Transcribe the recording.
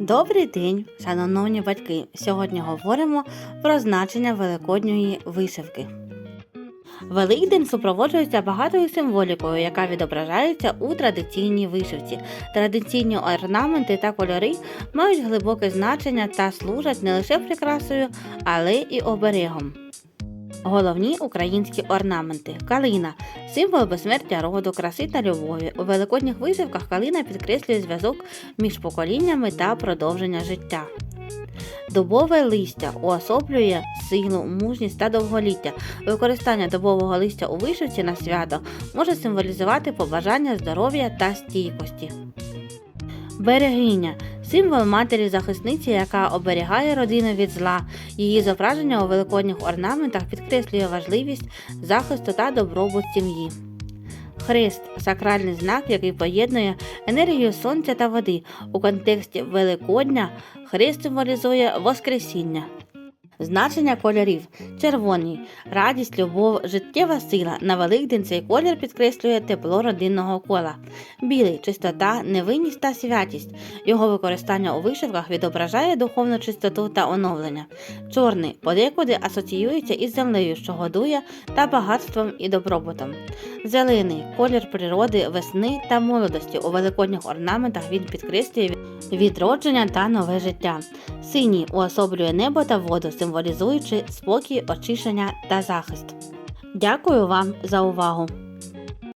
Добрий день, шановні батьки! Сьогодні говоримо про значення великодньої вишивки. Великдень супроводжується багатою символікою, яка відображається у традиційній вишивці. Традиційні орнаменти та кольори мають глибоке значення та служать не лише прикрасою, але і оберегом. Головні українські орнаменти калина символ безсмертя роду, краси та любові. У великодніх вишивках калина підкреслює зв'язок між поколіннями та продовження життя. Дубове листя уособлює силу, мужність та довголіття. Використання дубового листя у вишивці на свято може символізувати побажання здоров'я та стійкості. Берегиня символ матері захисниці, яка оберігає родину від зла. Її зображення у великодніх орнаментах підкреслює важливість захисту та добробут сім'ї. Хрест сакральний знак, який поєднує енергію сонця та води. У контексті Великодня хрест символізує Воскресіння. Значення кольорів: червоний радість, любов, життєва сила. На Великдень цей колір підкреслює тепло родинного кола. Білий чистота, невинність та святість. Його використання у вишивках відображає духовну чистоту та оновлення. Чорний подекуди асоціюється із землею, що годує та багатством і добробутом. Зелений колір природи, весни та молодості. У великодніх орнаментах він підкреслює відродження та нове життя. Синій уособлює небо та воду, символізуючи спокій, очищення та захист. Дякую вам за увагу!